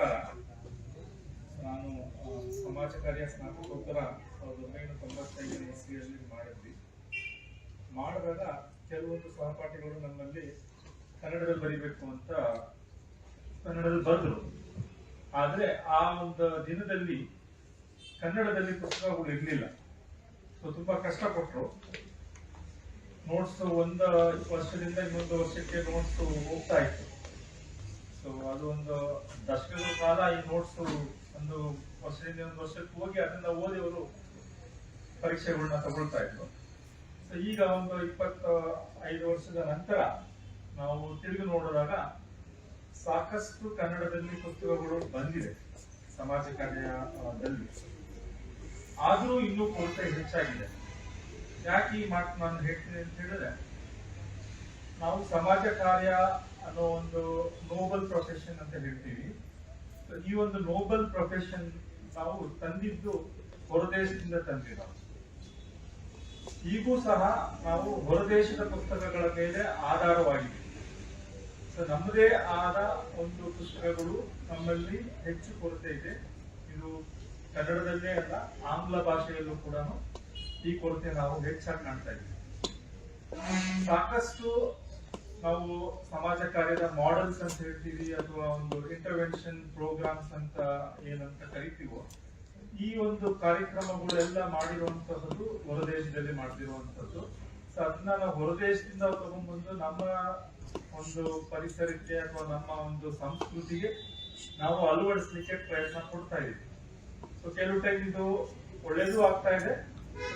ನಮಸ್ಕಾರ ನಾನು ಸಮಾಜ ಕಾರ್ಯ ಸ್ನಾತಕೋತ್ತರ ಸಾವಿರದ ಒಂಬೈನೂರ ತೊಂಬತ್ತೈದನೇ ಇಸ್ವಿಯಲ್ಲಿ ಮಾಡಿದ್ವಿ. ಮಾಡಿದಾಗ ಕೆಲವೊಂದು ಸಹಪಾಠಿಗಳು ನಮ್ಮಲ್ಲಿ ಕನ್ನಡದಲ್ಲಿ ಬರೀಬೇಕು ಅಂತ ಕನ್ನಡದಲ್ಲಿ ಬರೆದ್ರು ಆದರೆ ಆ ಒಂದು ದಿನದಲ್ಲಿ ಕನ್ನಡದಲ್ಲಿ ಪುಸ್ತಕಗಳು ಇರಲಿಲ್ಲ. ಸೊ, ತುಂಬಾ ಕಷ್ಟಪಟ್ಟರು ನೋಟ್ಸ್ ಒಂದು ವರ್ಷದಿಂದ ಇನ್ನೊಂದು ವರ್ಷಕ್ಕೆ ನೋಟ್ಸ್ ಹೋಗ್ತಾ ಇತ್ತು. ಸೊ ಅದು ಒಂದು ದಶಕದ ಕಾಲ ಈ ನೋಟ್ಸ್ ಒಂದು ವರ್ಷದಿಂದ ಒಂದು ವರ್ಷಕ್ಕೆ ಹೋಗಿ ಅದನ್ನ ಓದಿ ಅವರು ಪರೀಕ್ಷೆಗಳನ್ನ ತಗೊಳ್ತಾ ಇದ್ರು. ಸೊ ಈಗ ಒಂದು ಇಪ್ಪತ್ತ ಐದು ವರ್ಷದ ನಂತರ ನಾವು ತಿರುಗಿ ನೋಡಿದಾಗ ಸಾಕಷ್ಟು ಕನ್ನಡದಲ್ಲಿ ಪುಸ್ತಕಗಳು ಬಂದಿದೆ ಸಮಾಜ ಕಾರ್ಯದಲ್ಲಿ. ಆದರೂ ಇನ್ನೂ ಕೊರತೆ ಹೆಚ್ಚಾಗಿದೆ. ಯಾಕೆ ಈ ಮಾತು ನಾನು ಹೇಳ್ತೀನಿ ಅಂತ ಹೇಳಿದ್ರೆ, ನಾವು ಸಮಾಜ ಕಾರ್ಯ ಅನ್ನೋ ಒಂದು ನೋಬಲ್ ಪ್ರೊಫೆಷನ್ ಅಂತ ಹೇಳ್ತೀವಿ. ಈ ಒಂದು ನೋಬಲ್ ಪ್ರೊಫೆಷನ್ ನಾವು ತಂದಿದ್ದು ಹೊರದೇಶದಿಂದ ತಂದಿರೋ ಈಗೂ ಸಹ ನಾವು ಹೊರದೇಶದ ಪುಸ್ತಕಗಳ ಮೇಲೆ ಆಧಾರವಾಗಿದೆ. ಸೊ ನಮ್ಮದೇ ಆದ ಒಂದು ಪುಸ್ತಕಗಳು ನಮ್ಮಲ್ಲಿ ಹೆಚ್ಚು ಕೊರತೆ ಇದೆ. ಇದು ಕನ್ನಡದಲ್ಲೇ ಅಲ್ಲ, ಆಂಗ್ಲ ಭಾಷೆಯಲ್ಲೂ ಕೂಡ ಈ ಕೊರತೆ ನಾವು ಹೆಚ್ಚಾಗಿ ಕಾಣ್ತಾ ಇದ್ದೀವಿ. ಸಾಕಷ್ಟು ನಾವು ಸಮಾಜ ಕಾರ್ಯದ ಮಾಡೆಲ್ಸ್ ಅಂತ ಹೇಳ್ತೀವಿ, ಅಥವಾ ಒಂದು ಇಂಟರ್ವೆನ್ಷನ್ ಪ್ರೋಗ್ರಾಮ್ಸ್ ಅಂತ ಏನಂತ ಕರಿತೀವೋ, ಈ ಒಂದು ಕಾರ್ಯಕ್ರಮಗಳೆಲ್ಲ ಮಾಡಿರುವಂತಹದ್ದು ಹೊರದೇಶದಲ್ಲಿ ಮಾಡ್ತಿರುವಂತದ್ದು ಸೊ ಅದನ್ನ ನಾವು ಹೊರದೇಶದಿಂದ ತಗೊಂಡ್ಬಂದು ನಮ್ಮ ಒಂದು ಪರಿಸರಕ್ಕೆ ಅಥವಾ ನಮ್ಮ ಒಂದು ಸಂಸ್ಕೃತಿಗೆ ನಾವು ಅಳವಡಿಸ್ಲಿಕ್ಕೆ ಪ್ರಯತ್ನ ಕೊಡ್ತಾ ಇದ್ದೀವಿ. ಸೊ ಕೆಲವು ಟೈಮ್ ಇದು ಒಳ್ಳೇದು ಆಗ್ತಾ ಇದೆ.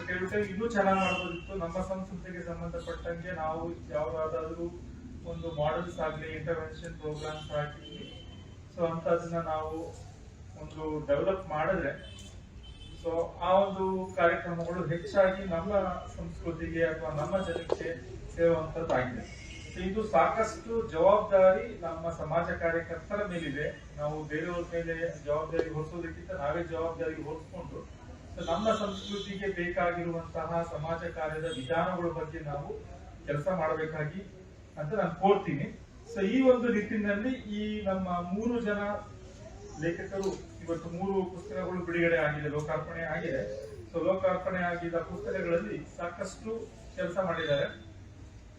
ಕೆಲವು ಟೈಮ್ ಇನ್ನೂ ಚೆನ್ನಾಗಿ ಮಾಡ್ಬೋದಿತ್ತು. ನಮ್ಮ ಸಂಸ್ಕೃತಿಗೆ ಸಂಬಂಧಪಟ್ಟಂಗೆ ನಾವು ಯಾವ್ದಾದ್ರು ಒಂದು ಮಾಡೆಲ್ಸ್ ಆಗಲಿ ಇಂಟರ್ವೆನ್ಷನ್ ಪ್ರೋಗ್ರಾಮ್ಸ್ ಆಗಲಿ. ಸೊ ಅಂಥದನ್ನ ನಾವು ಒಂದು ಡೆವಲಪ್ ಮಾಡಿದ್ರೆ ಸೊ ಆ ಒಂದು ಕಾರ್ಯಕ್ರಮಗಳು ಹೆಚ್ಚಾಗಿ ನಮ್ಮ ಸಂಸ್ಕೃತಿಗೆ ಅಥವಾ ನಮ್ಮ ಜನಕ್ಕೆ ಸೇರುವಂಥದ್ದಾಗಿದೆ. ಸೊ ಇದು ಸಾಕಷ್ಟು ಜವಾಬ್ದಾರಿ ನಮ್ಮ ಸಮಾಜ ಕಾರ್ಯಕರ್ತರ ಮೇಲಿದೆ. ನಾವು ಬೇರೆಯವ್ರ ಮೇಲೆ ಜವಾಬ್ದಾರಿ ಹೊರಿಸೋದಕ್ಕಿಂತ ನಾವೇ ಜವಾಬ್ದಾರಿ ಹೊರಿಸ್ಕೊಂಡು ಸೊ ನಮ್ಮ ಸಂಸ್ಕೃತಿಗೆ ಬೇಕಾಗಿರುವಂತಹ ಸಮಾಜ ಕಾರ್ಯದ ವಿಧಾನಗಳ ಬಗ್ಗೆ ನಾವು ಕೆಲಸ ಮಾಡಬೇಕಾಗಿ ಅಂತ ನಾನು ಕೋರ್ತೀನಿ ಸೊ ಈ ಒಂದು ನಿಟ್ಟಿನಲ್ಲಿ ಈ ನಮ್ಮ ಮೂರು ಜನ ಲೇಖಕರು ಇವತ್ತು ಮೂರು ಪುಸ್ತಕಗಳು ಬಿಡುಗಡೆ ಆಗಿದೆ, ಲೋಕಾರ್ಪಣೆ ಆಗಿದೆ. ಸೊ ಲೋಕಾರ್ಪಣೆ ಆಗಿದ ಪುಸ್ತಕಗಳಲ್ಲಿ ಸಾಕಷ್ಟು ಕೆಲಸ ಮಾಡಿದ್ದಾರೆ.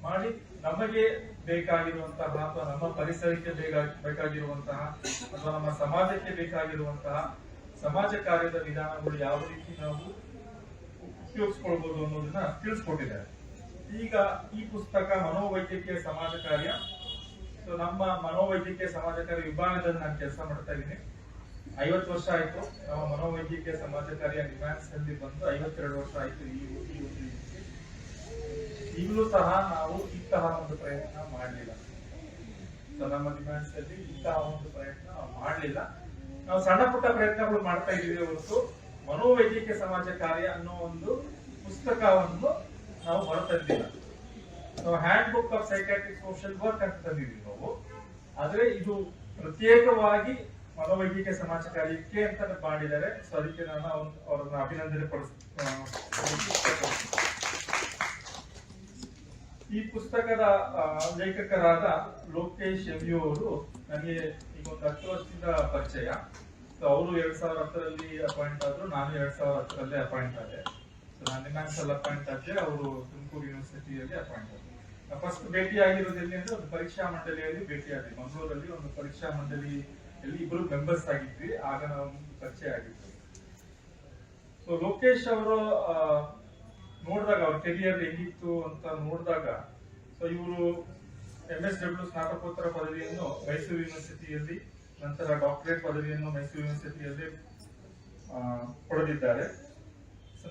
ಮಾಡಿ ನಮಗೆ ಬೇಕಾಗಿರುವಂತಹ ಅಥವಾ ನಮ್ಮ ಪರಿಸರಕ್ಕೆ ಬೇಕಾ- ಬೇಕಾಗಿರುವಂತಹ ಅಥವಾ ನಮ್ಮ ಸಮಾಜಕ್ಕೆ ಬೇಕಾಗಿರುವಂತಹ ಸಮಾಜ ಕಾರ್ಯದ ವಿಧಾನಗಳು ಯಾವ ರೀತಿ ನಾವು ಉಪಯೋಗಿಸ್ಕೊಳ್ಬಹುದು ಅನ್ನೋದನ್ನ ತಿಳಿಸ್ಕೊಟ್ಟಿದ್ದಾರೆ. ಈಗ ಈ ಪುಸ್ತಕ ಮನೋವೈದ್ಯಕೀಯ ಸಮಾಜ ಕಾರ್ಯ. ಸೊ ನಮ್ಮ ಮನೋವೈದ್ಯಕೀಯ ಸಮಾಜ ಕಾರ್ಯ ವಿಭಾಗದಲ್ಲಿ ನಾನು ಕೆಲಸ ಮಾಡ್ತಾ ಇದ್ದೀನಿ. ಐವತ್ತು ವರ್ಷ ಆಯ್ತು ನಮ್ಮ ಮನೋವೈದ್ಯಕೀಯ ಸಮಾಜ ಕಾರ್ಯ ನಿಮ್ಯಾನ್ಸ್ ಅಲ್ಲಿ ಬಂದು ಐವತ್ತೆರಡು ವರ್ಷ ಆಯ್ತು ಈ ಈಗಲೂ ಸಹ ನಾವು ಇಂತಹ ಒಂದು ಪ್ರಯತ್ನ ಮಾಡಲಿಲ್ಲ. ಸೊ ನಮ್ಮ ಡಿಮ್ಯಾಂಡ್ಸ್ ಅಲ್ಲಿ ಇಂತಹ ಒಂದು ಪ್ರಯತ್ನ ಮಾಡಲಿಲ್ಲ. ನಾವು ಸಣ್ಣ ಪುಟ್ಟ ಪ್ರಯತ್ನಗಳು ಮಾಡ್ತಾ ಇದೀವಿ ಹೊರತು ಮನೋವೈದ್ಯಕೀಯ ಸಮಾಜ ಕಾರ್ಯ ಅನ್ನೋ ಒಂದು ಪುಸ್ತಕವನ್ನು ನಾವು ಹೊರತಂದಿಲ್ಲ. Handbook of psychiatric social work ಅಂತ ತಂದಿದ್ವಿ ನಾವು. ಆದ್ರೆ ಇದು ಪ್ರತ್ಯೇಕವಾಗಿ ಮನೋವೈದ್ಯಕೀಯ ಸಮಾಜ ಕಾರ್ಯಕ್ಕೆ ಅಂತ ಮಾಡಿದ್ದಾರೆ. ಸೊ ಅದಕ್ಕೆ ನಾನು ಅವರನ್ನ ಅಭಿನಂದನೆ ಪಡಿಸ್ ಈ ಪುಸ್ತಕದ ಲೇಖಕರಾದ ಲೋಕೇಶ್ ಎಂ ಅವರು ನನಗೆ ಈಗ ಒಂದು ಹತ್ತು ವರ್ಷದಿಂದ ಪರಿಚಯ. ಸೊ ಅವರು ಎರಡ್ ಸಾವಿರ ಹತ್ತರಲ್ಲಿ ಅಪಾಯಿಂಟ್ ಆದ್ರು ನಾನು ಎರಡ್ ಸಾವಿರ ಹತ್ತರಲ್ಲೇ ಅಪಾಯಿಂಟ್ ಆದೆ. ಅಲ್ಲಿ ಅಪಾಯಿಂಟ್ ಆದ್ರೆ ಅವರು ತುಮಕೂರು ಯೂನಿವರ್ಸಿಟಿಯಲ್ಲಿ ಅಪಾಯಿಂಟ್ ಫಸ್ಟ್ ಭೇಟಿ ಆಗಿರೋದು ಎಲ್ಲಿ ಅಂದ್ರೆ ಒಂದು ಪರೀಕ್ಷಾ ಮಂಡಳಿಯಲ್ಲಿ ಭೇಟಿ ಆದ್ವಿ ಮಂಗಳೂರಲ್ಲಿ ಒಂದು ಪರೀಕ್ಷಾ ಮಂಡಳಿಯಲ್ಲಿ ಇಬ್ಬರು ಮೆಂಬರ್ಸ್ ಆಗಿದ್ವಿ. ಆಗ ನಾವು ಪರಿಚಯ ಆಗಿತ್ತು ಸೊ ಲೋಕೇಶ್ ಅವರು ನೋಡಿದಾಗ ಅವ್ರ ಕೆರಿಯರ್ ಹೆಂಗಿತ್ತು ಅಂತ ನೋಡಿದಾಗ ಸೊ ಇವರು ಎಂ ಎಸ್ ಡಬ್ಲ್ಯೂ ಸ್ನಾತಕೋತ್ತರ ಪದವಿಯನ್ನು ಮೈಸೂರು ಯೂನಿವರ್ಸಿಟಿಯಲ್ಲಿ ನಂತರ ಡಾಕ್ಟರೇಟ್ ಪದವಿಯನ್ನು ಮೈಸೂರು ಯೂನಿವರ್ಸಿಟಿಯಲ್ಲಿ ಪಡೆದಿದ್ದಾರೆ.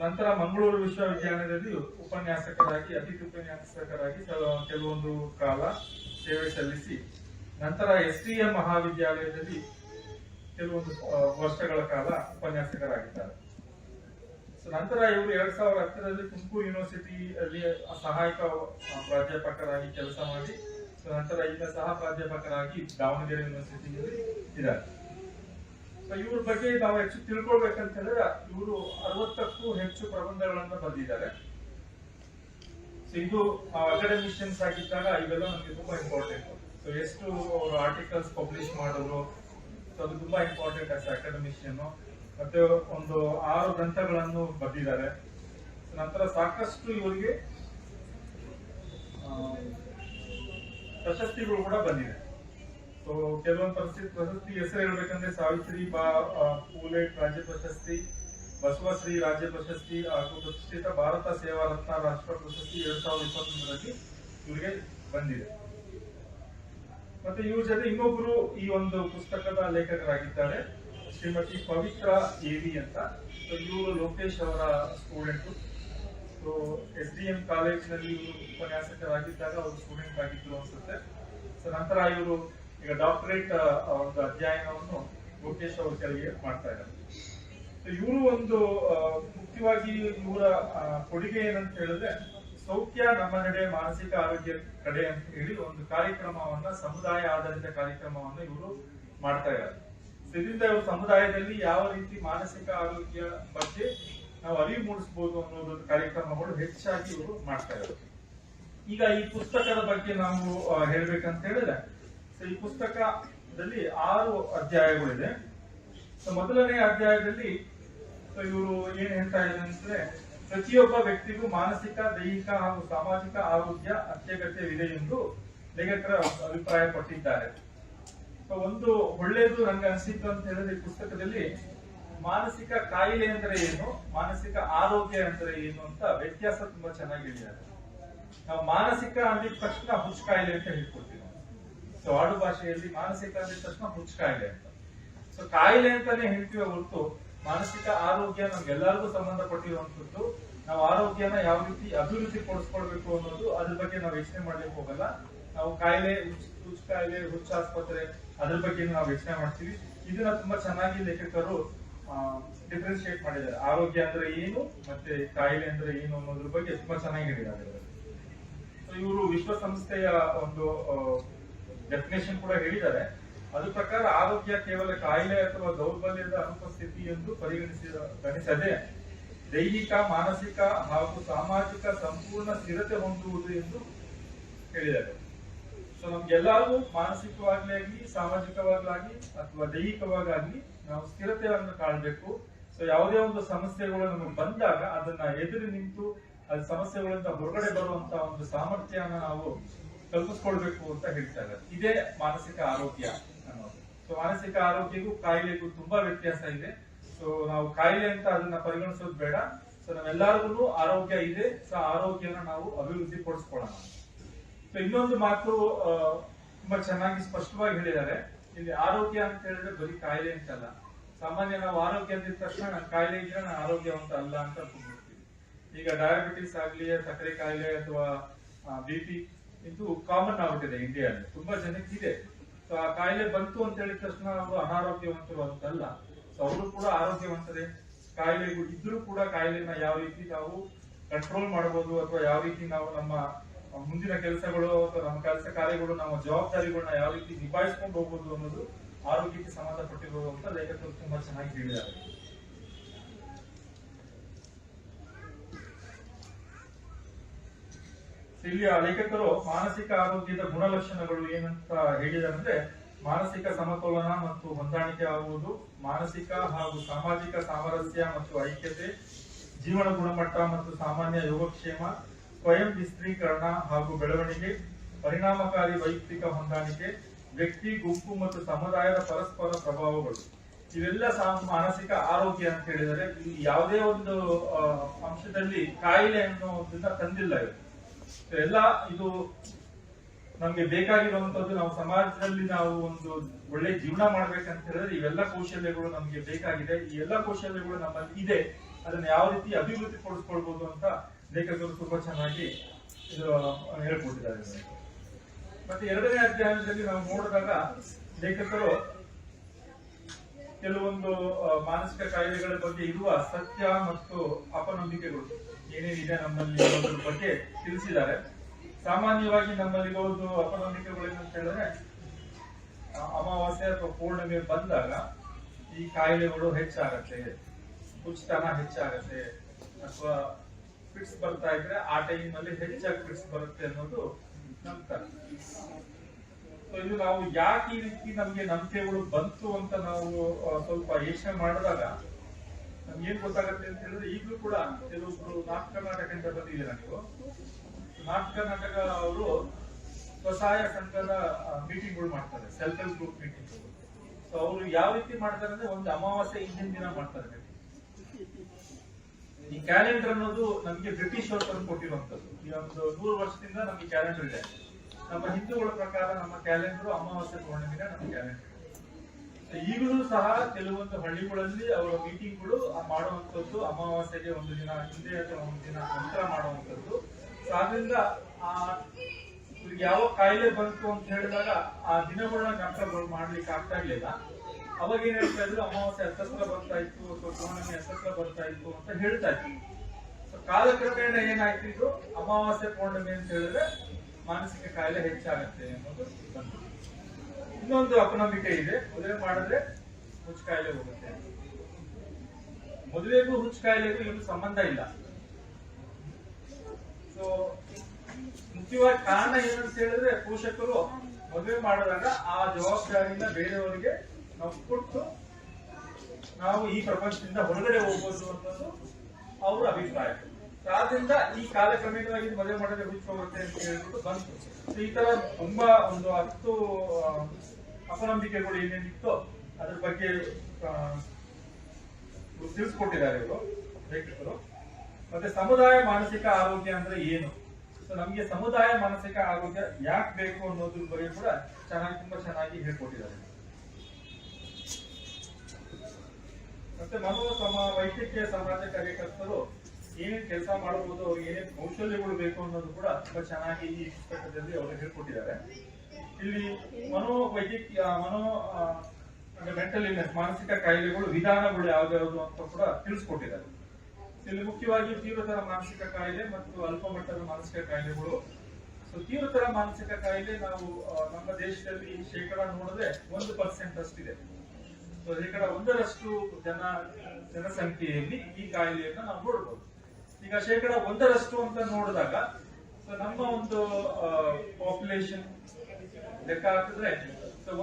ನಂತರ ಮಂಗಳೂರು ವಿಶ್ವವಿದ್ಯಾಲಯದಲ್ಲಿ ಉಪನ್ಯಾಸಕರಾಗಿ, ಅತಿಥಿ ಉಪನ್ಯಾಸಕರಾಗಿ ಕೆಲ- ಕೆಲವೊಂದು ಕಾಲ ಸೇವೆ ಸಲ್ಲಿಸಿ, ನಂತರ ಎಸ್ ಡಿ ಎಂ ಮಹಾವಿದ್ಯಾಲಯದಲ್ಲಿ ಕೆಲವೊಂದು ವರ್ಷಗಳ ಕಾಲ ಉಪನ್ಯಾಸಕರಾಗಿದ್ದಾರೆ. ನಂತರ ಇವರು ಎರಡ್ ಸಾವಿರದ ಹತ್ತರಲ್ಲಿ ತುಮಕೂರು ಯೂನಿವರ್ಸಿಟಿಯಲ್ಲಿ ಸಹಾಯಕ ಪ್ರಾಧ್ಯಾಪಕರಾಗಿ ಕೆಲಸ ಮಾಡಿ ನಂತರ ಈಗ ಸಹ ಪ್ರಾಧ್ಯಾಪಕರಾಗಿ ದಾವಣಗೆರೆ ಯೂನಿವರ್ಸಿಟಿಯಲ್ಲಿ ಇದ್ದಾರೆ. ಇವ್ರ ಬಗ್ಗೆ ನಾವು ಹೆಚ್ಚು ತಿಳ್ಕೊಳ್ಬೇಕಂತ ಹೇಳಿದ್ರೆ ಇವರು ಅರವತ್ತಕ್ಕೂ ಹೆಚ್ಚು ಪ್ರಬಂಧಗಳನ್ನ ಬರೆದಿದ್ದಾರೆ. ಇದು ಅಕಾಡೆಮಿಷಿಯನ್ಸ್ ಆಗಿದ್ದಾಗ ಇವೆಲ್ಲ ನಮಗೆ ತುಂಬಾ ಇಂಪಾರ್ಟೆಂಟ್ ಸೊ ಎಷ್ಟು ಅವರು ಆರ್ಟಿಕಲ್ಸ್ ಪಬ್ಲಿಷ್ ಮಾಡೋರು ಸೊ ಅದು ತುಂಬಾ ಇಂಪಾರ್ಟೆಂಟ್ ಆಸ್ ಅಕಾಡೆಮಿಷಿಯನ್ ಮತ್ತೆ ಒಂದು ಆರು ಗ್ರಂಥಗಳನ್ನು ಬರೆದಿದ್ದಾರೆ. ನಂತರ ಸಾಕಷ್ಟು ಇವರಿಗೆ ಪ್ರಶಸ್ತಿಗಳು ಕೂಡ ಬಂದಿದೆ. ಕೆಲವೊಂದು ಪ್ರಶಸ್ತಿ ಪ್ರಶಸ್ತಿ ಹೆಸರು ಹೇಳ್ಬೇಕಂದ್ರೆ ಸಾವಿತ್ರಿ ಬಾ ಪೂಲೆ ರಾಜ್ಯ ಪ್ರಶಸ್ತಿ ಬಸವಶ್ರೀ ರಾಜ್ಯ ಪ್ರಶಸ್ತಿ ಹಾಗೂ ಪ್ರತಿಷ್ಠಿತ ಭಾರತ ಸೇವಾ ರತ್ನ ರಾಷ್ಟ್ರ ಪ್ರಶಸ್ತಿ ಎರಡ್ ಸಾವಿರದ ಇಪ್ಪತ್ತೊಂದರಲ್ಲಿ ಇವರಿಗೆ ಬಂದಿದೆ. ಮತ್ತೆ ಇವ್ರ ಜೊತೆ ಇನ್ನೊಬ್ರು ಈ ಒಂದು ಪುಸ್ತಕದ ಲೇಖಕರಾಗಿದ್ದಾರೆ, ಶ್ರೀಮತಿ ಪವಿತ್ರ ಎವಿ ಅಂತ. ಇವರು ಲೋಕೇಶ್ ಅವರ student. So S D M ಕಾಲೇಜಿನಲ್ಲಿ ಇವರು ಉಪನ್ಯಾಸಕರಾಗಿದ್ದಾಗ ಅವರು ಸ್ಟೂಡೆಂಟ್ ಆಗಿದ್ರು ಅನ್ಸುತ್ತೆ. ಸೊ ನಂತರ ಇವರು ಈಗ ಡಾಕ್ಟರೇಟ್ ಒಂದು ಅಧ್ಯಯನವನ್ನು ಲೋಕೇಶ್ ಅವರು ಕೆಳಗೆ ಮಾಡ್ತಾ ಇದ್ದಾರೆ. ಇವರು ಒಂದು ಮುಖ್ಯವಾಗಿ ಇವರ ಕೊಡುಗೆ ಏನಂತ ಹೇಳಿದ್ರೆ, ಸೌಖ್ಯ ನಮ್ಮ ನಡೆ, ಮಾನಸಿಕ ಆರೋಗ್ಯ ಕಡೆ ಅಂತ ಹೇಳಿ ಒಂದು ಕಾರ್ಯಕ್ರಮವನ್ನ, ಸಮುದಾಯ ಆಧಾರಿತ ಕಾರ್ಯಕ್ರಮವನ್ನ ಇವರು ಮಾಡ್ತಾ ಇದ್ದಾರೆ. ಇದರಿಂದ ಇವರು ಸಮುದಾಯದಲ್ಲಿ ಯಾವ ರೀತಿ ಮಾನಸಿಕ ಆರೋಗ್ಯ ಬಗ್ಗೆ ನಾವು ಅರಿವು ಮೂಡಿಸಬಹುದು ಅನ್ನೋದೊಂದು ಕಾರ್ಯಕ್ರಮಗಳು ಹೆಚ್ಚಾಗಿ ಇವರು ಮಾಡ್ತಾ ಇದ್ದಾರೆ. ಈಗ ಈ ಪುಸ್ತಕದ ಬಗ್ಗೆ ನಾವು ಹೇಳ್ಬೇಕಂತ ಹೇಳಿದ್ರೆ ಈ ಪುಸ್ತಕದಲ್ಲಿ ಆರು ಅಧ್ಯಾಯಗಳಿದೆ. ಸೊ ಮೊದಲನೇ ಅಧ್ಯಾಯದಲ್ಲಿ ಇವರು ಏನ್ ಹೇಳ್ತಾ ಇದ್ದಾರೆ ಅಂದ್ರೆ, ಪ್ರತಿಯೊಬ್ಬ ವ್ಯಕ್ತಿಗೂ ಮಾನಸಿಕ, ದೈಹಿಕ ಹಾಗೂ ಸಾಮಾಜಿಕ ಆರೋಗ್ಯ ಅತ್ಯಗತ್ಯವಿದೆ ಎಂದು ಲೇಖಕರ ಅಭಿಪ್ರಾಯ ಪಟ್ಟಿದ್ದಾರೆ. ಒಂದು ಒಳ್ಳೇದು ನನಗೆ ಅನಿಸಿದ್ದು ಅಂತ ಹೇಳಿದ್ರೆ ಪುಸ್ತಕದಲ್ಲಿ ಮಾನಸಿಕ ಕಾಯಿಲೆ ಅಂದ್ರೆ ಏನು, ಮಾನಸಿಕ ಆರೋಗ್ಯ ಅಂದ್ರೆ ಏನು ಅಂತ ವ್ಯತ್ಯಾಸ ತುಂಬಾ ಚೆನ್ನಾಗಿ ಹೇಳಿದ್ದಾರೆ. ನಾವು ಮಾನಸಿಕ ಅಂದಿದ ತಕ್ಷಣ ಹುಚ್ಚು ಕಾಯಿಲೆ ಅಂತ ಹೇಳ್ಕೊಡ್ತೀವಿ. ಸೊ ಆಡು ಭಾಷೆಯಲ್ಲಿ ಮಾನಸಿಕ ಅಂದ ತಕ್ಷಣ ಹುಚ್ಚ ಕಾಯಿಲೆ ಅಂತ. ಸೊ ಕಾಯಿಲೆ ಅಂತಾನೆ ಹೇಳ್ತೀವಿ ಹೊರತು, ಮಾನಸಿಕ ಆರೋಗ್ಯ ನಮ್ಗೆಲ್ಲರಿಗೂ ಸಂಬಂಧಪಟ್ಟಿರುವಂತದ್ದು ನಾವು ಆರೋಗ್ಯನ ಯಾವ ರೀತಿ ಅಭಿವೃದ್ಧಿ ಪಡಿಸ್ಕೊಳ್ಬೇಕು ಅನ್ನೋದು ಅದ್ರ ಬಗ್ಗೆ ನಾವು ಯೋಚನೆ ಮಾಡ್ಲಿಕ್ಕೆ ಹೋಗಲ್ಲ. ನಾವು ಕಾಯಿಲೆ, ಹುಚ್ಚ ಕಾಯಿಲೆ, ಹುಚ್ಚ ಆಸ್ಪತ್ರೆ, ಅದ್ರ ಬಗ್ಗೆ ನಾವು ಯೋಚನೆ ಮಾಡ್ತೀವಿ. ಇದನ್ನ ತುಂಬಾ ಚೆನ್ನಾಗಿ ಲೇಖಕರು ಡಿಫ್ರೆನ್ಶಿಯೇಟ್ ಮಾಡಿದ್ದಾರೆ. ಆರೋಗ್ಯ ಅಂದ್ರೆ ಏನು, ಮತ್ತೆ ಕಾಯಿಲೆ ಅಂದ್ರೆ ಏನು ಅನ್ನೋದ್ರ ಬಗ್ಗೆ ತುಂಬಾ ಚೆನ್ನಾಗಿ ಹೇಳಿದ್ದಾರೆ. ಸೊ ಇವರು ವಿಶ್ವಸಂಸ್ಥೆಯ ಒಂದು ಡೆಫಿನೇಷನ್ ಕೂಡ ಹೇಳಿದ್ದಾರೆ. ಅದ್ರ ಪ್ರಕಾರ ಆರೋಗ್ಯ ಕೇವಲ ಕಾಯಿಲೆ ಅಥವಾ ದೌರ್ಬಲ್ಯದ ಅನುಪಸ್ಥಿತಿ ಎಂದು ಪರಿಗಣಿಸಿದ ಗಣಿಸದೆ ದೈಹಿಕ, ಮಾನಸಿಕ ಹಾಗೂ ಸಾಮಾಜಿಕ ಸಂಪೂರ್ಣ ಸ್ಥಿರತೆ ಹೊಂದುವುದು ಎಂದು ಹೇಳಿದ್ದಾರೆ. ಸೊ ನಮ್ಗೆಲ್ಲರಿಗೂ ಮಾನಸಿಕವಾಗ್ಲಾಗ್ಲಿ, ಸಾಮಾಜಿಕವಾಗ್ಲಾಗ್ಲಿ ಅಥವಾ ದೈಹಿಕವಾಗ್ಲಿ ನಾವು ಸ್ಥಿರತೆಯನ್ನು ಕಾಣಬೇಕು. ಸೊ ಯಾವುದೇ ಒಂದು ಸಮಸ್ಯೆಗಳು ನಮಗೆ ಬಂದಾಗ ಅದನ್ನ ಎದುರು ನಿಂತು, ಅದ್ ಸಮಸ್ಯೆಗಳಿಂದ ಹೊರಗಡೆ ಬರುವಂತಹ ಒಂದು ಸಾಮರ್ಥ್ಯನ ನಾವು ಕಲ್ಪಿಸ್ಕೊಳ್ಬೇಕು ಅಂತ ಹೇಳ್ತಾ ಇದ್ದಾರೆ ಇದೇ ಮಾನಸಿಕ ಆರೋಗ್ಯ ಅನ್ನೋದು. ಸೊ ಮಾನಸಿಕ ಆರೋಗ್ಯಕ್ಕೂ ಕಾಯಿಲೆಗೂ ತುಂಬಾ ವ್ಯತ್ಯಾಸ ಇದೆ. ಸೊ ನಾವು ಕಾಯಿಲೆ ಅಂತ ಅದನ್ನ ಪರಿಗಣಿಸೋದು ಬೇಡ. ಸೊ ನಾವೆಲ್ಲರಿಗೂ ಆರೋಗ್ಯ ಇದೆ. ಸೊ ಆರೋಗ್ಯನ ನಾವು ಅಭಿವೃದ್ಧಿ ಪಡಿಸ್ಕೊಳ್ಳೋಣ ಸೊ ಇನ್ನೊಂದು ಮಾತು ತುಂಬಾ ಚೆನ್ನಾಗಿ ಸ್ಪಷ್ಟವಾಗಿ ಹೇಳಿದ್ದಾರೆ. ಇಲ್ಲಿ ಆರೋಗ್ಯ ಅಂತ ಹೇಳಿದ್ರೆ ಬರೀ ಕಾಯಿಲೆ ಅಂತಲ್ಲ. ಸಾಮಾನ್ಯ ನಾವು ಆರೋಗ್ಯ ಅಂದಿದ ತಕ್ಷಣ ನಾನು ಕಾಯಿಲೆ ಇದ್ರೆ ನಾನು ಆರೋಗ್ಯವಂತ ಅಲ್ಲ ಅಂತ ಈಗ ಡಯಾಬಿಟಿಸ್ ಆಗ್ಲಿ, ಸಕ್ಕರೆ ಕಾಯಿಲೆ ಅಥವಾ ಬಿ ಪಿ ಇದು ಕಾಮನ್ ಆಗ್ಬಿಟ್ಟಿದೆ ಇಂಡಿಯಾದಲ್ಲಿ. ತುಂಬಾ ಜನಕ್ಕೆ ಇದೆ ಸೊ ಆ ಕಾಯಿಲೆ ಬಂತು ಅಂತ ಹೇಳಿದ ತಕ್ಷಣ ಅವರು ಅನಾರೋಗ್ಯವಂತರು ಅಂತಲ್ಲ ಸೊ ಅವರು ಕೂಡ ಆರೋಗ್ಯವಂತರೇ. ಕಾಯಿಲೆ ಇದ್ರೂ ಕೂಡ ಕಾಯಿಲೆನ ಯಾವ ರೀತಿ ನಾವು ಕಂಟ್ರೋಲ್ ಮಾಡಬಹುದು ಅಥವಾ ಯಾವ ರೀತಿ ನಾವು ನಮ್ಮ ಮುಂದಿನ ಕೆಲಸಗಳು ಅಥವಾ ನಮ್ಮ ಕೆಲಸ ಕಾರ್ಯಗಳು, ನಮ್ಮ ಜವಾಬ್ದಾರಿಗಳನ್ನ ಯಾವ ರೀತಿ ನಿಭಾಯಿಸ್ಕೊಂಡು ಹೋಗ್ಬೋದು ಅನ್ನೋದು ಆರೋಗ್ಯಕ್ಕೆ ಸಂಬಂಧಪಟ್ಟಿರೋದು ಅಂತ ಲೇಖಕರು ತುಂಬಾ ಚೆನ್ನಾಗಿ ಹೇಳಿದ್ದಾರೆ. ಇಲ್ಲಿ ಆ ಲೇಖಕರು ಮಾನಸಿಕ ಆರೋಗ್ಯದ ಗುಣಲಕ್ಷಣಗಳು ಏನಂತ ಹೇಳಿದಂದ್ರೆ ಮಾನಸಿಕ ಸಮತೋಲನ ಮತ್ತು ಹೊಂದಾಣಿಕೆ ಆಗುವುದು, ಮಾನಸಿಕ ಹಾಗೂ ಸಾಮಾಜಿಕ ಸಾಮರಸ್ಯ ಮತ್ತು ಐಕ್ಯತೆ, ಜೀವನ ಗುಣಮಟ್ಟ ಮತ್ತು ಸಾಮಾನ್ಯ ಯೋಗಕ್ಷೇಮ, ಸ್ವಯಂ ವಿಸ್ತ್ರೀಕರಣ ಹಾಗೂ ಬೆಳವಣಿಗೆ, ಪರಿಣಾಮಕಾರಿ ವೈಯಕ್ತಿಕ ಹೊಂದಾಣಿಕೆ, ವ್ಯಕ್ತಿ, ಗುಂಪು ಮತ್ತು ಸಮುದಾಯದ ಪರಸ್ಪರ ಪ್ರಭಾವಗಳು. ಇವೆಲ್ಲ ಮಾನಸಿಕ ಆರೋಗ್ಯ ಅಂತ ಹೇಳಿದರೆ ಯಾವುದೇ ಒಂದು ಅಂಶದಲ್ಲಿ ಕಾಯಿಲೆ ಅನ್ನೋದನ್ನ ತಂದಿಲ್ಲ ಇದು ಎಲ್ಲ ಇದು ನಮ್ಗೆ ಬೇಕಾಗಿರುವಂತದ್ದು ನಾವು ಸಮಾಜದಲ್ಲಿ ನಾವು ಒಂದು ಒಳ್ಳೆ ಜೀವನ ಮಾಡ್ಬೇಕಂತ ಹೇಳಿದ್ರೆ ಇವೆಲ್ಲ ಕೌಶಲ್ಯಗಳು ನಮ್ಗೆ ಬೇಕಾಗಿದೆ. ಈ ಎಲ್ಲ ಕೌಶಲ್ಯಗಳು ನಮ್ಮಲ್ಲಿ ಇದೆ. ಅದನ್ನ ಯಾವ ರೀತಿ ಅಭಿವೃದ್ಧಿ ಪಡಿಸ್ಕೊಳ್ಬಹುದು ಅಂತ ಲೇಖಕರು ತುಂಬಾ ಚೆನ್ನಾಗಿ ಇದು ಹೇಳ್ಕೊಟ್ಟಿದ್ದಾರೆ. ಮತ್ತೆ ಎರಡನೇ ಅಧ್ಯಯನದಲ್ಲಿ ನಾವು ನೋಡಿದಾಗ ಲೇಖಕರು ಕೆಲವೊಂದು ಮಾನಸಿಕ ಕಾಯಿಲೆಗಳ ಬಗ್ಗೆ ಇರುವ ಸತ್ಯ ಮತ್ತು ಅಪನಂಬಿಕೆಗಳು. ಏನೇನಿದೆ ನಮ್ಮಲ್ಲಿ ಅನ್ನೋದ್ರ ಬಗ್ಗೆ ತಿಳಿಸಿದ್ದಾರೆ. ಸಾಮಾನ್ಯವಾಗಿ ನಮ್ಮಲ್ಲಿ ಒಂದು ಅಪನಂಬಿಕೆಗಳು ಏನಂತ ಹೇಳಿದ್ರೆ, ಅಮಾವಾಸ್ಯೆ ಅಥವಾ ಪೂರ್ಣಿಮೆ ಬಂದಾಗ ಈ ಕಾಯಿಲೆಗಳು ಹೆಚ್ಚಾಗತ್ತೆ ಹುಚ್ಚತನ ಹೆಚ್ಚಾಗತ್ತೆ ಅಥವಾ ಫಿಟ್ಸ್ ಬರ್ತಾ ಇದ್ರೆ ಆ ಟೈಮ್ ಅಲ್ಲಿ ಹೆಚ್ಚಾಗಿ ಫಿಟ್ಸ್ ಬರುತ್ತೆ ಅನ್ನೋದು ನಂಬ್ತಾರೆ ಇದು ನಾವು ಯಾಕೆ ಈ ರೀತಿ ನಮ್ಗೆ ನಂಬಿಕೆಗಳು ಬಂತು ಅಂತ ನಾವು ಸ್ವಲ್ಪ ಯೋಚನೆ ಮಾಡಿದಾಗ ನಮ್ಗೆ ಏನ್ ಗೊತ್ತಾಗುತ್ತೆ ಅಂತ ಹೇಳಿದ್ರೆ ಈಗಲೂ ಕೂಡ ಕೆಲವೊಬ್ರು ನಾರ್ತ್ ಅಂತ ಬಂದಿದ್ದೀರಾ ನೀವು? ನಾರ್ತ್ ಕರ್ನಾಟಕ ಅವರು ಸ್ವಸಹಾಯ ಸಂಘದ ಮೀಟಿಂಗ್ಗಳು ಮಾಡ್ತಾರೆ self help group meeting so ಅವರು ಯಾವ ರೀತಿ ಮಾಡ್ತಾರೆ ಅಂದ್ರೆ ಒಂದು ಅಮಾವಾಸ್ಯೆ ಹಿಂದಿನ ದಿನ ಮಾಡ್ತಾರೆ ಈ ಕ್ಯಾಲೆಂಡರ್ ಅನ್ನೋದು ನಮಗೆ ಬ್ರಿಟಿಷ್ ಅವರು ತಂದು ಕೊಟ್ಟಿರುವಂತದ್ದು ಈ ಒಂದು ನೂರು ವರ್ಷದಿಂದ ನಮಗೆ ಕ್ಯಾಲೆಂಡರ್ ಇದೆ. ನಮ್ಮ ಹಿಂದೂಗಳ ಪ್ರಕಾರ ನಮ್ಮ ಕ್ಯಾಲೆಂಡರ್ ಅಮಾವಾಸ್ಯೆ ಪೂರ್ಣಿಮೆ ನಮ್ಮ ಕ್ಯಾಲೆಂಡರ್ ಈಗಲೂ ಸಹ ಕೆಲವೊಂದು ಹಳ್ಳಿಗಳಲ್ಲಿ ಅವರ ಮೀಟಿಂಗ್ಗಳು ಮಾಡುವಂತದ್ದು ಅಮಾವಾಸ್ಯೆಗೆ ಒಂದು ದಿನ, ಹಿಂದೆ ಅಥವಾ ಒಂದು ದಿನ ನಂತರ ಮಾಡುವಂತದ್ದು ಸೊ ಆದ್ರಿಂದ ಆ ಯಾವ ಕಾಯಿಲೆ ಬಂತು ಅಂತ ಹೇಳಿದಾಗ ಆ ದಿನಗಳನ್ನ ಕಂಟ್ರೋಲ್ ಮಾಡ್ಲಿಕ್ಕೆ ಆಗ್ತಾ ಇರ್ಲಿಲ್ಲ. ಅವಾಗ ಏನ್ ಹೇಳ್ತಾ ಇದ್ರು? ಅಮಾವಾಸ್ಯೆ ಹತ್ತತ್ರ ಬರ್ತಾ ಇತ್ತು ಅಥವಾ ಪೌರ್ಣಮಿ ಹತ್ತತ್ರ ಬರ್ತಾ ಇತ್ತು ಅಂತ ಹೇಳ್ತಾ ಇದ್ರು. ಕಾಲಕ್ರಮೇಣ ಏನಾಯ್ತಿದ್ರು ಅಮಾವಾಸ್ಯೆ ಪೌರ್ಣಮಿ ಅಂತ ಹೇಳಿದ್ರೆ ಮಾನಸಿಕ ಕಾಯಿಲೆ ಹೆಚ್ಚಾಗತ್ತೆ ಅನ್ನೋದು ಬಂತು. ಇನ್ನೊಂದು ಅಪನಂಬಿಕೆ ಇದೆ. ಮದುವೆ ಮಾಡಿದ್ರೆ ಹುಚ್ಚು ಕಾಯಿಲೆ ಹೋಗುತ್ತೆ. ಮದುವೆಗೂ ಹುಚ್ಚು ಕಾಯಿಲೆಗೂ ಇವರು ಸಂಬಂಧ ಇಲ್ಲ. ಸೊ ಮುಖ್ಯವಾಗಿ ಕಾರಣ ಏನಂತ ಹೇಳಿದ್ರೆ ಪೋಷಕರು ಮದುವೆ ಮಾಡಿದಾಗ ಆ ಜವಾಬ್ದಾರಿಯಿಂದ ಬೇರೆಯವರಿಗೆ ನಾವು ಕೊಟ್ಟು ನಾವು ಈ ಪ್ರಪಂಚದಿಂದ ಹೊರಗಡೆ ಹೋಗ್ಬೋದು ಅನ್ನೋದು ಅವರ ಅಭಿಪ್ರಾಯ. ಆದ್ರಿಂದ ಈ ಕಾಲಕ್ರಮೇಣವಾಗಿ ಮದುವೆ ಮಾಡಿದ್ರೆ ಹುಚ್ಚು ಹೋಗುತ್ತೆ ಅಂತ ಹೇಳ್ಬಿಟ್ಟು ಬಂತು. ಈ ತರ ತುಂಬಾ ಒಂದು ಹತ್ತು ಅಪನಂಬಿಕೆಗಳು ಏನೇನಿತ್ತು ಅದ್ರ ಬಗ್ಗೆ ತಿಳಿಸ್ಕೊಟ್ಟಿದ್ದಾರೆ ಇವರು, ಲೇಖಕರು. ಮತ್ತೆ ಸಮುದಾಯ ಮಾನಸಿಕ ಆರೋಗ್ಯ ಅಂದ್ರೆ ಏನು? ಸೊ ನಮ್ಗೆ ಸಮುದಾಯ ಮಾನಸಿಕ ಆರೋಗ್ಯ ಯಾಕೆ ಬೇಕು ಅನ್ನೋದ್ರ ಬಗ್ಗೆ ಕೂಡ ಚೆನ್ನಾಗಿ, ತುಂಬಾ ಚೆನ್ನಾಗಿ ಹೇಳ್ಕೊಟ್ಟಿದ್ದಾರೆ. ಮತ್ತೆ ಮನೋ ಸಮ ವೈದ್ಯಕೀಯ ಸಮಾಜ ಕಾರ್ಯಕರ್ತರು ಏನೇನ್ ಕೆಲಸ ಮಾಡಬಹುದು ಅವ್ರಿಗೆ ಏನೇನ್ ಕೌಶಲ್ಯಗಳು ಬೇಕು ಅನ್ನೋದು ಕೂಡ ತುಂಬಾ ಚೆನ್ನಾಗಿ ಈ ಪುಸ್ತಕದಲ್ಲಿ ಅವರು ಹೇಳ್ಕೊಟ್ಟಿದ್ದಾರೆ. ಇಲ್ಲಿ ಮನೋ ವೈದ್ಯಕೀಯ, ಮನೋ ಮೆಂಟಲ್ ಇಲ್ನೆಸ್ ಮಾನಸಿಕ ಕಾಯಿಲೆಗಳು ವಿಧಾನಗಳು ಯಾವ್ದಾವುದು ಅಂತ ಕೂಡ ತಿಳಿಸ್ಕೊಟ್ಟಿದ್ದಾರೆ. ಇಲ್ಲಿ ಮುಖ್ಯವಾಗಿ ತೀವ್ರತರ ಮಾನಸಿಕ ಕಾಯಿಲೆ ಮತ್ತು ಅಲ್ಪ ಮಟ್ಟದ ಮಾನಸಿಕ ಕಾಯಿಲೆಗಳು. ಸೊ ತೀವ್ರತರ ಮಾನಸಿಕ ಕಾಯಿಲೆ ನಾವು ನಮ್ಮ ದೇಶದಲ್ಲಿ ಶೇಕಡ ನೋಡಿದ್ರೆ ಒಂದು ಪರ್ಸೆಂಟ್ ಅಷ್ಟಿದೆ ಸೊ ಶೇಕಡ ಒಂದರಷ್ಟು ಜನ, ಜನಸಂಖ್ಯೆಯಲ್ಲಿ ಈ ಕಾಯಿಲೆಯನ್ನ ನಾವು ನೋಡಬಹುದು ಈಗ ಶೇಕಡ ಒಂದರಷ್ಟು ಅಂತ ನೋಡಿದಾಗ ಸೊ ನಮ್ಮ ಒಂದು ಪಾಪ್ಯುಲೇಷನ್ ಲೆಕ್ಕ ಹಾಕಿದ್ರೆ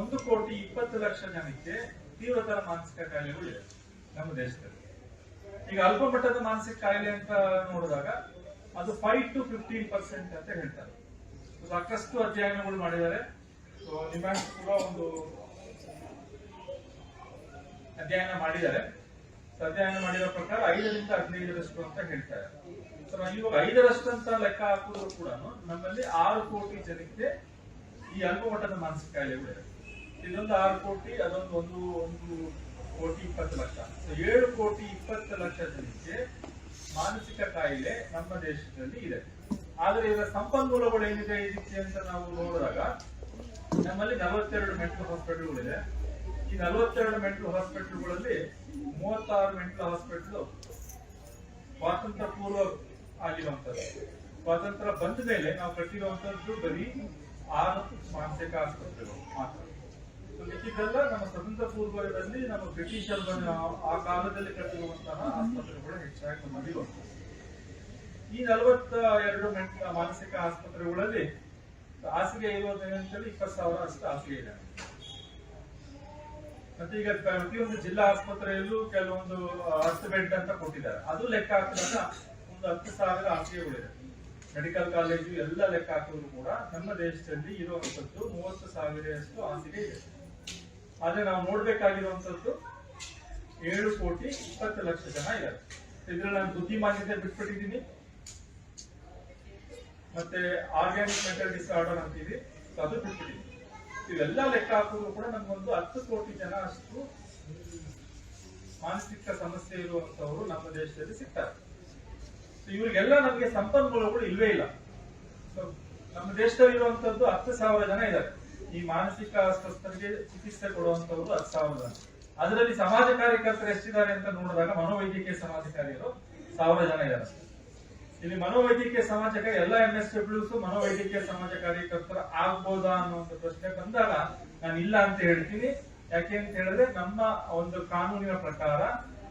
ಒಂದು ಕೋಟಿ ಇಪ್ಪತ್ತು ಲಕ್ಷ ಜನಕ್ಕೆ ತೀವ್ರತರ ಮಾನಸಿಕ ಕಾಯಿಲೆಗಳು ನಮ್ಮ ದೇಶದಲ್ಲಿ. ಈಗ ಅಲ್ಪ ಮಟ್ಟದ ಮಾನಸಿಕ ಕಾಯಿಲೆ ಅಂತ ನೋಡಿದಾಗ ಅದು ಫೈವ್ ಟು ಫಿಫ್ಟೀನ್ ಪರ್ಸೆಂಟ್ ಅಂತ ಹೇಳ್ತಾರೆ. ಸಾಕಷ್ಟು ಅಧ್ಯಯನಗಳು ಮಾಡಿದ್ದಾರೆ. ಕೂಡ ಒಂದು ಅಧ್ಯಯನ ಮಾಡಿದ್ದಾರೆ. ಅಧ್ಯಯನ ಮಾಡಿರೋ ಪ್ರಕಾರ ಐದರಿಂದ ಹದಿನೈದರಷ್ಟು ಅಂತ ಹೇಳ್ತಾರೆ ಸೊ ಇವಾಗ ಐದರಷ್ಟು ಅಂತ ಲೆಕ್ಕ ಹಾಕಿದ್ರು ಕೂಡ ನಮ್ಮಲ್ಲಿ ಆರು ಕೋಟಿ ಜನಕ್ಕೆ ಈ ಅಲ್ಪ ಮಟ್ಟದ ಮಾನಸಿಕ ಕೂಡ ಇದೊಂದು ಆರು ಕೋಟಿ, ಅದೊಂದು ಒಂದು ಒಂದು ಕೋಟಿ ಇಪ್ಪತ್ತು ಲಕ್ಷ. ಏಳು ಕೋಟಿ ಇಪ್ಪತ್ತು ಲಕ್ಷ ಜನಕ್ಕೆ ಮಾನಸಿಕ ಕಾಯಿಲೆ ನಮ್ಮ ದೇಶದಲ್ಲಿ ಇದೆ. ಆದರೆ ಇದರ ಸಂಪನ್ಮೂಲಗಳು ಏನಿದೆ ಇದಕ್ಕೆ ಅಂತ ನಾವು ನೋಡಿದಾಗ, ನಮ್ಮಲ್ಲಿ ನಲವತ್ತೆರಡು ಮೆಂಟಲ್ ಹಾಸ್ಪಿಟಲ್ಗಳಿದೆ ಈ ನಲವತ್ತೆರಡು ಮೆಂಟಲ್ ಹಾಸ್ಪಿಟಲ್ಗಳಲ್ಲಿ ಮೂವತ್ತಾರು ಮೆಂಟಲ್ ಹಾಸ್ಪಿಟಲ್ ಸ್ವಾತಂತ್ರ್ಯ ಪೂರ್ವ ಆಗಿರುವಂತದ್ದು ಸ್ವಾತಂತ್ರ್ಯ ಬಂದ ಮೇಲೆ ನಾವು ಕಟ್ಟಿರುವಂತದ್ದು ಬರೀ ಆರು ಮಾನಸಿಕ ಆಸ್ಪತ್ರೆಗಳು ಮಾತ್ರ. ಮಿಕ್ಕಿದ್ದೆಲ್ಲ ನಮ್ಮ ಸ್ವತಂತ್ರ ಪೂರ್ವದಲ್ಲಿ ನಮ್ಮ ಬ್ರಿಟಿಷರ್ ಬಂದ ಆ ಕಾಲದಲ್ಲಿ ಕಟ್ಟಿರುವಂತಹ ಆಸ್ಪತ್ರೆಗಳು ಹೆಚ್ಚಾಗಿ ನಮ್ಮಲ್ಲಿ ಇರುವಂತದ್ದು ಈ ನಲವತ್ತ ಎರಡು ಮಾನಸಿಕ ಆಸ್ಪತ್ರೆಗಳಲ್ಲಿ ಹಾಸಿಗೆ ಇರೋದೇನಂತೇಳಿ ಇಪ್ಪತ್ತು ಸಾವಿರ ಅಷ್ಟು ಹಾಸಿಗೆ ಇದೆ. ಮತ್ತೆ ಈಗ ಪ್ರತಿಯೊಂದು ಜಿಲ್ಲಾ ಆಸ್ಪತ್ರೆಯಲ್ಲೂ ಕೆಲವೊಂದು ಹತ್ತು ಬೆಡ್ ಅಂತ ಕೊಟ್ಟಿದ್ದಾರೆ. ಅದು ಲೆಕ್ಕ ಹಾಕಿದಾಗ ಒಂದು ಹತ್ತು ಸಾವಿರ ಹಾಸಿಗೆಗಳಿದೆ. ಮೆಡಿಕಲ್ ಕಾಲೇಜು ಎಲ್ಲ ಲೆಕ್ಕ ಹಾಕಿದ್ರು ಕೂಡ ನಮ್ಮ ದೇಶದಲ್ಲಿ ಇರುವಂತದ್ದು ಮೂವತ್ತು ಸಾವಿರಷ್ಟು ಹಾಸಿಗೆ ಇದೆ. ಆದ್ರೆ ನಾವು ನೋಡ್ಬೇಕಾಗಿರುವಂತದ್ದು ಏಳು ಕೋಟಿ ಇಪ್ಪತ್ತು ಲಕ್ಷ ಜನ ಇದ್ದಾರೆ. ಇದ್ರಲ್ಲಿ ನಾನು ಬುದ್ಧಿಮಾನ್ಯತೆ ಬಿಟ್ಬಿಟ್ಟಿದ್ದೀನಿ. ಮತ್ತೆ ಆರ್ಗ್ಯಾನಿಕ್ ಮೆಂಟಲ್ ಡಿಸಾರ್ಡರ್ ಅಂತೀವಿ, ಅದು ಬಿಟ್ಬಿಟ್ಟಿದ್ದೀನಿ. ಇವೆಲ್ಲ ಲೆಕ್ಕ ಹಾಕಿದ್ರು ಕೂಡ ನಮ್ಗೊಂದು ಹತ್ತು ಕೋಟಿ ಜನ ಅಷ್ಟು ಮಾನಸಿಕ ಸಮಸ್ಯೆ ಇರುವಂತವರು ನಮ್ಮ ದೇಶದಲ್ಲಿ ಸಿಗ್ತಾರೆ. ಇವ್ರಿಗೆಲ್ಲ ನಮಗೆ ಸಂಪನ್ಮೂಲಗಳು ಇಲ್ವೇ ಇಲ್ಲ. ನಮ್ಮ ದೇಶದಲ್ಲಿ ಇರುವಂತದ್ದು ಹತ್ತು ಸಾವಿರ ಜನ ಇದ್ದಾರೆ. ಈ ಮಾನಸಿಕ ಅಸ್ವಸ್ಥರಿಗೆ ಚಿಕಿತ್ಸೆ ಕೊಡುವಂತವರು ಹತ್ತು ಸಾವಿರ ಜನ. ಅದರಲ್ಲಿ ಸಮಾಜ ಕಾರ್ಯಕರ್ತರು ಎಷ್ಟಿದ್ದಾರೆ ಅಂತ ನೋಡಿದಾಗ ಮನೋವೈದ್ಯಕೀಯ ಸಮಾಜ ಕಾರ್ಯರು ಸಾವಿರ ಜನ ಇದ್ದಾರೆ. ಇಲ್ಲಿ ಮನೋವೈದ್ಯಕೀಯ ಸಮಾಜ ಎಲ್ಲ ಎಂ ಎಸ್ ಡಬ್ಲ್ಯೂಸ್ ಮನೋವೈದ್ಯಕೀಯ ಸಮಾಜ ಕಾರ್ಯಕರ್ತರ ಆಗ್ಬೋದಾ ಅನ್ನುವಂತ ಪ್ರಶ್ನೆ ಬಂದಾಗ ನಾನು ಇಲ್ಲ ಅಂತ ಹೇಳ್ತೀನಿ. ಯಾಕೆ ಅಂತ ಹೇಳಿದ್ರೆ ನಮ್ಮ ಒಂದು ಕಾನೂನಿನ ಪ್ರಕಾರ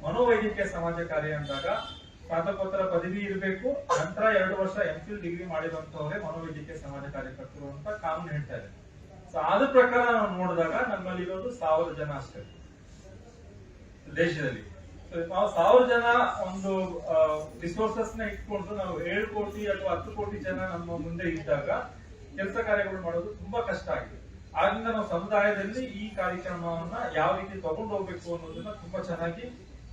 ಮನೋವೈದ್ಯಕೀಯ ಸಮಾಜ ಕಾರ್ಯ ಅಂದಾಗ ಸ್ನಾತಕೋತ್ತರ ಪದವಿ ಇರಬೇಕು, ನಂತರ ಎರಡು ವರ್ಷ ಎಂ ಫಿಲ್ ಡಿಗ್ರಿ ಮಾಡಿರುವಂತವ್ರೆ ಮನೋವೈದ್ಯಕೀಯ ಸಮಾಜ ಕಾರ್ಯಕರ್ತರು ಅಂತ ಕಾನೂನು ಹೇಳ್ತಾ ಇದೆ ಸೊ ಅದ್ರ ಪ್ರಕಾರ ನಾವು ನೋಡಿದಾಗ ನಮ್ಮಲ್ಲಿ ಇರೋದು ಸಾವಿರ ಜನ ಅಷ್ಟೇ ದೇಶದಲ್ಲಿ. ನಾವು ಸಾವಿರ ಜನ ಒಂದು ರಿಸೋರ್ಸಸ್ನ ಇಟ್ಕೊಂಡು ನಾವು ಏಳು ಕೋಟಿ ಅಥವಾ ಹತ್ತು ಕೋಟಿ ಜನ ನಮ್ಮ ಮುಂದೆ ಇದ್ದಾಗ ಕೆಲಸ ಕಾರ್ಯಗಳು ಮಾಡೋದು ತುಂಬಾ ಕಷ್ಟ ಆಗಿದೆ. ಆದ್ರಿಂದ ನಾವು ಸಮುದಾಯದಲ್ಲಿ ಈ ಕಾರ್ಯಕ್ರಮವನ್ನ ಯಾವ ರೀತಿ ತಗೊಂಡು ಹೋಗ್ಬೇಕು ಅನ್ನೋದನ್ನ ತುಂಬಾ ಚೆನ್ನಾಗಿ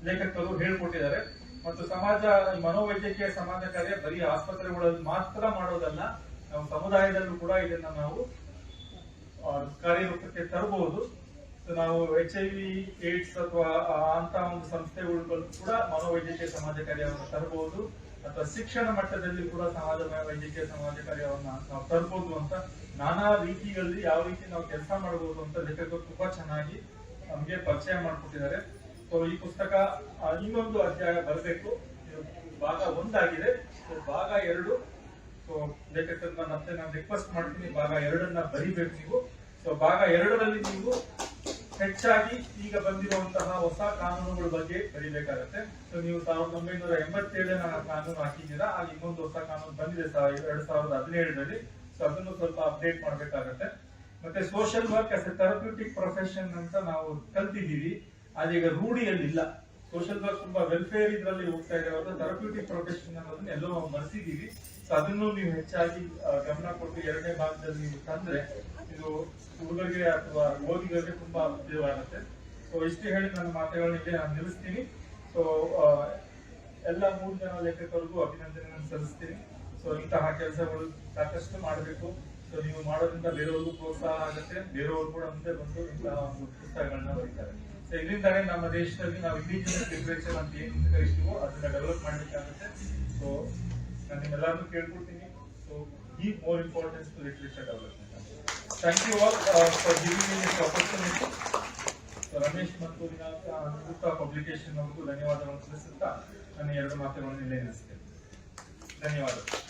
ಲೇಖಕರು ಹೇಳ್ಕೊಟ್ಟಿದ್ದಾರೆ. ಮತ್ತು ಸಮಾಜ, ಈ ಮನೋವೈದ್ಯಕೀಯ ಸಮಾಜ ಕಾರ್ಯ ಬರೀ ಆಸ್ಪತ್ರೆಗಳಲ್ಲಿ ಮಾತ್ರ ಮಾಡೋದಲ್ಲ ನಾವು ಸಮುದಾಯದಲ್ಲೂ ಕೂಡ ಇದನ್ನ ನಾವು ಕಾರ್ಯರೂಪಕ್ಕೆ ತರಬಹುದು. ನಾವು ಎಚ್ ಐ ವಿ ಏಡ್ಸ್ ಅಥವಾ ಅಂತ ಒಂದು ಸಂಸ್ಥೆಗಳು ಕೂಡ ಮನೋವೈದ್ಯಕೀಯ ಸಮಾಜ ಕಾರ್ಯವನ್ನು ತರಬಹುದು. ಅಥವಾ ಶಿಕ್ಷಣ ಮಟ್ಟದಲ್ಲಿ ಕೂಡ ಸಮಾಜ ವೈದ್ಯಕೀಯ ಸಮಾಜ ಕಾರ್ಯವನ್ನು ನಾವು ತರಬಹುದು ಅಂತ ನಾನಾ ರೀತಿಯಲ್ಲಿ ಯಾವ ರೀತಿ ನಾವು ಕೆಲಸ ಮಾಡಬಹುದು ಅಂತ ಲೇಖಕರು ತುಂಬಾ ಚೆನ್ನಾಗಿ ನಮಗೆ ಪರಿಚಯ ಮಾಡಿಕೊಟ್ಟಿದ್ದಾರೆ. ಸೊ ಈ ಪುಸ್ತಕ ಇನ್ನೊಂದು ಅಧ್ಯಾಯ ಬರಬೇಕು. ಭಾಗ ಒಂದಾಗಿದೆ. ಭಾಗ ಎರಡು. ಸೊ ಲೇಖಕರನ್ನ ಮತ್ತೆ ನಾನು ರಿಕ್ವೆಸ್ಟ್ ಮಾಡ್ತೀನಿ. ಭಾಗ ಎರಡನ್ನ ಬರಿಬೇಕು ನೀವು. ಸೊ ಭಾಗ ಎರಡರಲ್ಲಿ ನೀವು ಹೆಚ್ಚಾಗಿ ಈಗ ಬಂದಿರುವಂತಹ ಹೊಸ ಕಾನೂನುಗಳ ಬಗ್ಗೆ ಬರಿಬೇಕಾಗತ್ತೆ. ಸೊ ನೀವು ಸಾವಿರದ ಒಂಬೈನೂರ ಎಂಬತ್ತೇಳನ ಕಾನೂನು ಹಾಕಿದ್ದೀರಾ. ಆಗ ಇನ್ನೊಂದು ಹೊಸ ಕಾನೂನು ಬಂದಿದೆ ಎರಡ್ ಸಾವಿರದ ಹದಿನೇಳರಲ್ಲಿ. ಸೊ ಅದನ್ನು ಸ್ವಲ್ಪ ಅಪ್ಡೇಟ್ ಮಾಡಬೇಕಾಗತ್ತೆ. ಮತ್ತೆ social work as a therapeutic profession ಅಂತ ನಾವು ಕಲ್ತಿದ್ದೀವಿ. ಅದೀಗ ರೂಢಿಯಲ್ಲಿಲ್ಲ. ಸೋಷಿಯಲ್ ವರ್ಕ್ ತುಂಬಾ ವೆಲ್ಫೇರ್ ಇದ್ರಲ್ಲಿ ಹೋಗ್ತಾ ಇದೆ. ಅವ್ರನ್ನ ಥೆರಪ್ಯೂಟಿಕ್ ಪ್ರೊಫೆಷನ್ ಅನ್ನೋದನ್ನ ಎಲ್ಲೋ ಮರೆಸಿದೀವಿ. ಸೊ ಅದನ್ನು ನೀವು ಹೆಚ್ಚಾಗಿ ಗಮನ ಕೊಟ್ಟು ಎರಡನೇ ಭಾಗದಲ್ಲಿ ನೀವು ತಂದ್ರೆ ಇದು ಹುಡುಗರಿಗೆ ಅಥವಾ ಓದಿಗರಿಗೆ ತುಂಬಾ ಉಪಯೋಗವಾಗುತ್ತೆ. ಸೊ ಇಷ್ಟು ಹೇಳಿ ನನ್ನ ಮಾತುಗಳನ್ನ ನಾನು ನಿಲ್ಲಿಸ್ತೀನಿ. ಸೊ ಎಲ್ಲ ಮೂರು ಜನ ಲೇಖಕರಿಗೂ ಅಭಿನಂದನೆಗಳನ್ನು ಸಲ್ಲಿಸ್ತೀನಿ. ಸೊ ಇಂತಹ ಕೆಲಸಗಳು ಸಾಕಷ್ಟು ಮಾಡಬೇಕು. ಸೊ ನೀವು ಮಾಡೋದ್ರಿಂದ ಬೇರೆಯವ್ರಿಗೂ ಪ್ರೋತ್ಸಾಹ ಆಗುತ್ತೆ. ಬೇರೆಯವರು ಕೂಡ ಮುಂದೆ ಬಂದು ಇಂತಹ ಒಂದು ಪುಸ್ತಕಗಳನ್ನ ಬರೀತಾರೆ. ಸೊ ನಮ್ಮ ದೇಶದಲ್ಲಿ ನಾವು ಇಂಡಿಜಿನಸ್ ಲಿಟ್ರೇಚರ್ ಅಂತ ಏನು ಕರಿತೀವೋ ಅದನ್ನ ಡೆವಲಪ್ ಮಾಡ್ಲಿಕ್ಕಾಗುತ್ತೆ. ಸೊ ನಾನು ನಿಮ್ಮೆಲ್ಲರನ್ನು ಕೇಳ್ಕೊಡ್ತೀನಿ. ಸೊ ಈ more importance to literature development thank you all for giving in this opportunity Ramesh ಮತ್ತು ನಿವೃತ್ತ ಪಬ್ಲಿಕೇಶನ್ ಅವ್ರಿಗೂ ಧನ್ಯವಾದಗಳನ್ನು ತಿಳಿಸುತ್ತಾ ನಾನು ಎರಡು ಮಾತುಗಳನ್ನು ನಿಲ್ಲಿಸ್ತೇನೆ. ಧನ್ಯವಾದಗಳು.